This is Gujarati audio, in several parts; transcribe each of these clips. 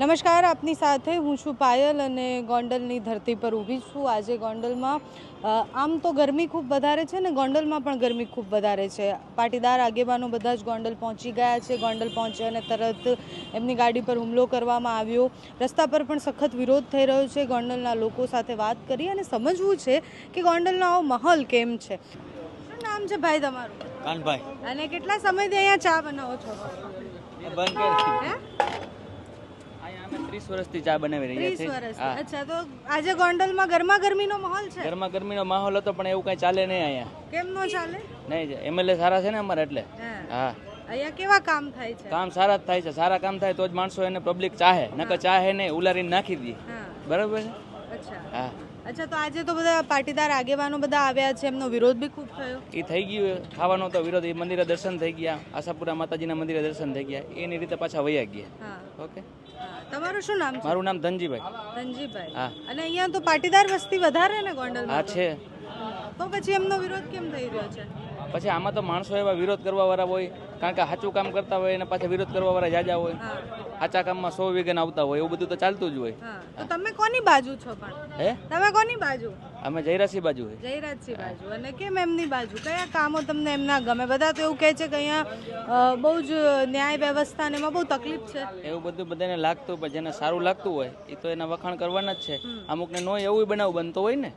નમસ્કાર આપની સાથે હું છું પાયલ અને ગોંડલની ધરતી પર ઊભી છું. આજે ગોંડલમાં આમ તો ગરમી ખૂબ વધારે છે ને ગોંડલમાં પણ ગરમી ખૂબ વધારે છે. પાટીદાર આગેવાનો બધા જ ગોંડલ પહોંચી ગયા છે. ગોંડલ પહોંચ્યા અને તરત એમની ગાડી પર હુમલો કરવામાં આવ્યો. રસ્તા પર પણ સખત વિરોધ થઈ રહ્યો છે. ગોંડલના લોકો સાથે વાત કરી અને સમજવું છે કે ગોંડલનો આવો માહોલ કેમ છે. શું નામ છે ભાઈ તમારું? કાનભાઈ. અને કેટલા સમયથી અહીંયા ચા બનાવો છો? બંધ ત્રીસ વર્ષથી ચા બનાવી રહ્યા ત્રીસ વર્ષ હા. અચ્છા તો આજે ગોંડલમાં ગરમા ગરમીનો માહોલ છે? ગરમા ગરમીનો માહોલ હતો પણ એવું કઈ ચાલે નહીં અહીંયા. કેમ નો ચાલે? નહીં એમએલએ સારા છે ને અમારે એટલે. હા. અહીંયા કેવા કામ થાય છે? કામ સારા જ થાય છે. સારા કામ થાય તો જ માણસો એને પબ્લિક ચાહે. નકર ચાહે નહીં ઉલારીને નાખી દે. બરાબર છે? અચ્છા. હા. અચ્છા તો આજે તો બધા પાટીદાર આગેવાનો બધા આવ્યા છે એમનો વિરોધ બી ખૂબ થયો. એ થઈ ગયું ખાવાનો તો વિરોધ એ મંદિરે દર્શન થઈ ગયા આશાપુરા માતાજીના મંદિરે દર્શન થઈ ગયા એની રીતે પાછા વયા ગયા. ઓકે? તમારું શું નામ મારું નામ ધનજીભાઈ. ધનજીભાઈ. હા. અને અહીંયા તો પાટીદાર વસ્તી વધારે ને હા ગોંડલમાં છે. તો પછી એમનો વિરોધ કેમ થઈ રહ્યો છે? પછી આમાં તો માણસો એવા વિરોધ કરવા વાળા હોય કારણ કે સાચું કામ કરતા હોય એના પાછા વિરોધ કરવા વાળા જાજા હોય. સાચા કામમાં સો વિઘન આવતા હોય એવું બધું તો ચાલતું જ હોય. તો તમે કોની બાજુ છો પણ? હે? તમે કોની બાજુ? અમે જયરાજસિંહ બાજુ હોય જયરાજસિંહ બાજુ. અને કેમ એમની બાજુ? કયા કામો તમને એમના ગમે? બધા તો એવું કહે છે કે અહીંયા બહુ જ ન્યાય વ્યવસ્થા ને એમાં બહુ તકલીફ છે. એવું બધું બધાને લાગતું પણ જેને સારું લાગતું હોય એ તો એના વખાણ કરવાના જ છે. અમુકને નો એવું બનાવ બનતો હોય ને.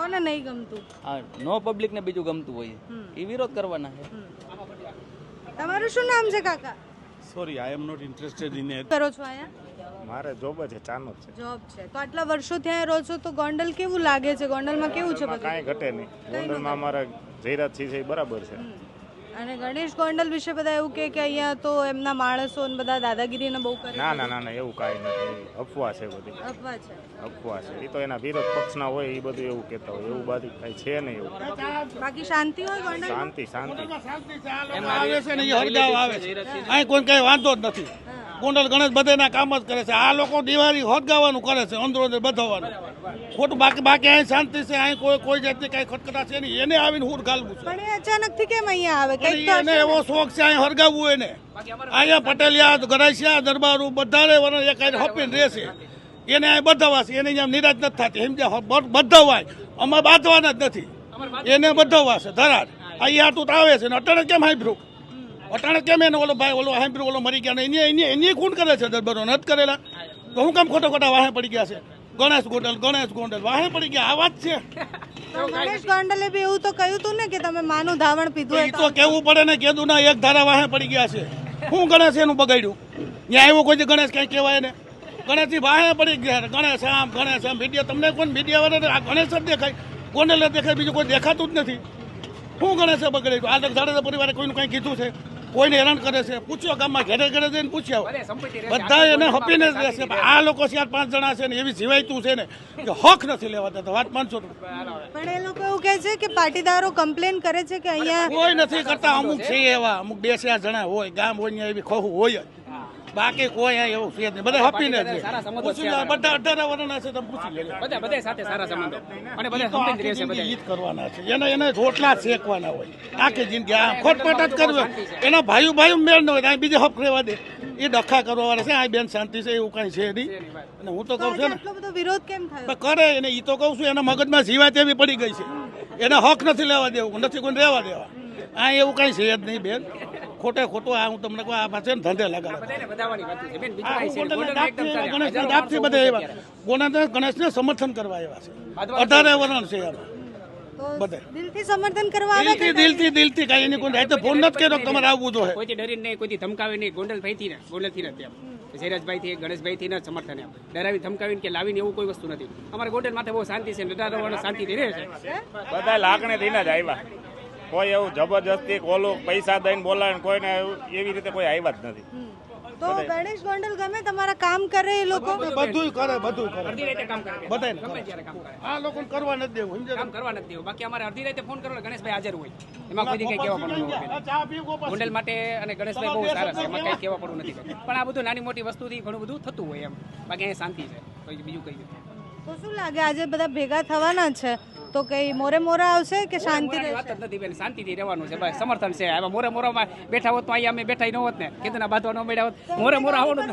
કોને નહીં ગમતું? આ નો પબ્લિકને બીજું ગમતું હોય. એ વિરોધ કરવાના છે. તમારું શું નામ છે કાકા? Sorry I am not interested in it કરો છો અહીંયા? મારે જોબ જ છે ચાનો છે. જોબ છે. તો આટલા વર્ષો ત્યાં રહો છો તો ગોંડલ કેવું લાગે છે? ગોંડલમાં કેવું છે બધું? કાંઈ ઘટે નહીં. ગોંડલમાં અમારા જયરાજ છે એ બરાબર છે. અને ગણેશ ગોંડલ વિશે બધા એવું કે કે અહીંયા તો એમના માણસો ને બધા દાદાગીરીને બહુ કરે ના ના ના ના એવું કાંઈ નથી. અફવા છે બધી. અફવા છે. અફવા છે. એ તો એના વિરોધ પક્ષના હોય એ બધું એવું કહેતા હોય. એવું બધું કાંઈ છે નહીં એવું. બાકી શાંતિ હોય ગોંડલ શાંતિ શાંતિ. આવે છે ને એ હરગાવ આવે છે. અહીં કોઈ કઈ વાંધો જ નથી. ગોંડલ ગણેશ બધાના કામ જ કરે છે. આ લોકો દિવાળી હોદગાવાનું કરે છે અંદરો અંદર બધાવાનું. ખોટું બાકી બાકી અહીં શાંતિ છે અહીં કોઈ કોઈ જાતની કઈ ખટખટા છે નહીં. એને આવીને હું ગાલવું છે. પણ એ અચાનકથી કેમ અહીંયા આવે? કઈ તો એને એવો શોખ છે અહીં હરગાવવું એને. અહીંયા પટેલિયા ગરાસિયા દરબારું બધાને વરણ એક હારે હપીને રહેશે એને અહીં બધાવાશે એને અહીંયા નિરાશ નથી થતી. એમ સમજ્યા બધાવાય. અમારે બાંધવાના જ નથી. એને બધાવાશે ધરાર. અહીંયા તું આવે છે ને અટાણે કેમ હાઈબ્રુક અટાણે કેમ એને ઓલો ભાઈ ઓલો હાઈબ્રુક ઓલો મરી ગયા ને? એની એની એની ખૂન કરે છે દરબારો? નથી કરેલા? તો હું કેમ ખોટા ખોટા વાહે પડી ગયા છે? ગણેશ ગોંડલ ગણેશ ગોંડલ. વાહે પડી ગયા. આ વાત છે. ગણેશ ગોંડલે બી એવું તો કહ્યું તું ને કે તમે માનું ધાવણ પીધું એ તો. કેવું પડે ને કેદું ના એક ધારા વાહે પડી ગયા છે. હું ગણેશ એનું બગાડ્યું. ત્યાં આવ્યો કોઈ ગણેશ કઈ કહેવાય ને. ગણેશથી વાહે પડી ગયા ગણેશ આમ ગણેશ આમ. મીડિયા તમને કોણ મીડિયા વાળા આ ગણેશ જ દેખાય. ગોંડલે દેખાય બીજું કોઈ દેખાતું જ નથી. હું ગણેશે બગડ્યું. આ ધારા પરિવારે કોઈનું કઈ કીધું છે? કોઈને હેરાન કરે છે? પૂછ્યો ગામમાં ઘેરે ઘેરે જઈને પૂછ્યા. બધા એને હપીને જ રહેશે. આ લોકો ચાર પાંચ જણા છે ને એવી સિવાયતું છે ને કે હક નથી લેવા દેતા વાત માનશો પણ એ લોકો એવું કહે છે કે પાટીદારો કમ્પ્લેન કરે છે કે અહીંયા કોઈ નથી કરતા અમુક છે. એવા અમુક બે ચાર જણા હોય ગામ હોય ને એવી ખોખું હોય જ. બાકી કોઈ અહીંયા એવું છે નહીં. બધા હપીને જ છે. પૂછી લો, બધા અઢાર વર્ષના છે તમે પૂછી લેજો. બધા બધા સાથે સારા સંબંધો. અને બધા સમજી રહેશે બધા. ઈદ કરવાના છે. એને એને રોટલા શેકવાના હોય. આખી જિંદગી આ ખોટપાટ જ કરવું એના ભાઈઓ ભાઈઓ મેળ ન હોય અહીં બીજે હપ રહેવા દે. એ ડખા કરવા વાળા છે આ બેન શાંતિ છે એવું કઈ છે નહીં. અને હું તો તો કહું છું ને વિરોધ કેમ થાય? કરે એને એ તો કહું છું એના મગજમાં જીવાત એવી પડી ગઈ છે. એને હક નથી લેવા દેવું નથી કોઈ રહેવા દેવા. આ એવું કઈ છે જ નહીં બેન. ખોટે ખોટો આ હું તમને કહું આ પાસે ધંધે લગાડે બધા એવા ગણેશને સમર્થન કરવા એવા છે. અઢારે વરણ છે એમાં. દિલથી સમર્થન કરવા આવે દિલથી દિલથી દિલથી કાંઈ એની કોઈ રાતે ફોન નથી કર્યો તમારે આવવું જોઈએ. કોઈથી ડરીને નહીં કોઈથી ધમકાવે નહીં. ગોંડલભાઈ થી ને ગોંડલથી નથી એમ જયરાજભાઈ થી ગણેશભાઈ થી સમર્થન ડરાવી ધમકાવીને કે લાવીને એવું કોઈ વસ્તુ નથી. અમારે ગોંડલ માથે બહુ શાંતિ છે ડરાવવાનો શાંતિથી રહે છે. બધા લાગણી થઈને જ આવ્યા. કોઈ એવું જબરજસ્તી કોલું પૈસા દઈને બોલાવે ને કોઈને એવું એવી રીતે કોઈ આવ્યા જ નથી. તો ગણેશ ગોંડલ ગમે તમારા કામ કરે એ લોકો? બધું કરે બધું કરે. અડધી રાતે કામ કરે. બધાય ગમે ત્યારે કામ કરે. આ લોકો કરવા નથી દેવું સમજે કામ કરવા નથી દેવું. બાકી અમારે અડધી રાતે ફોન કરો ગણેશભાઈ હાજર હોય. એમાં કોઈ દી કઈ કહેવા પડવું ન હોય બેન. ચા પીવું ગોપાલ ગોંડલ માટે અને ગણેશભાઈ બહુ સારા છે. એમાં કઈ કહેવા પડવું નથી પણ આ બધું નાની મોટી વસ્તુથી ઘણું બધું થતું હોય એમ. બાકી અહીંયા શાંતિ છે. કોઈ બીજું કઈ તો શું લાગે? આજે બધા ભેગા થવાના છે. તો કઈ મોરે મોરા આવશે કે શાંતિ વાત જ નથી બેન શાંતિથી રહેવાનું છે ભાઈ સમર્થન છે. હવે મોરે મોરામાં બેઠા હોત તો અહીંયા અમે બેઠા ન હોત ને. કીધું ના બાંધવા ન મળ્યા હોત. મોરે મોરા આવવાનું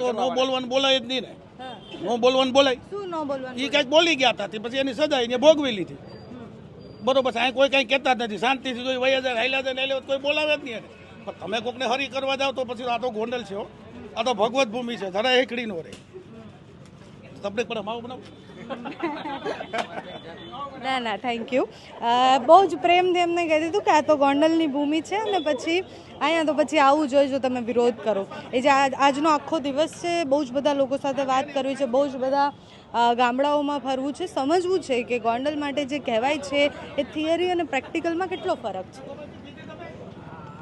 તો નો. બોલવાનું બોલાય જ નહીં ને. હા. નો બોલવાનું બોલાય. શું ન બોલવાનું એ કાંઈક બોલી ગયા હતા પછી એની સજા એને ભોગવી લીધી. બરોબર છે કોઈ કંઈ કહેતા જ નથી. શાંતિથી કોઈ વયા જાય હાલ્યા જાય ને કોઈ બોલાવે જ નહીં પણ તમે કોકને હરી કરવા જાઓ તો પછી આ તો ગોંડલ છે આ તો ભગવત ભૂમિ છે જરા એકડી નો રહે. તમને પણ માવો બનાવો. ના ના થેન્ક યુ બહુ જ પ્રેમથી એમને કહી દીધું કે આ તો ગોંડલની ભૂમિ છે અને પછી અહીંયા તો પછી આવું જોઈએ જો તમે વિરોધ કરો. એ જે આજ- આજનો આખો દિવસ છે, બહુ જ બધા લોકો સાથે વાત કરવી છે, બહુ જ બધા ગામડાઓમાં ફરવું છે. સમજવું છે કે ગોંડલ માટે જે કહેવાય છે, એ થિયરી અને પ્રેક્ટિકલમાં કેટલો ફરક છે?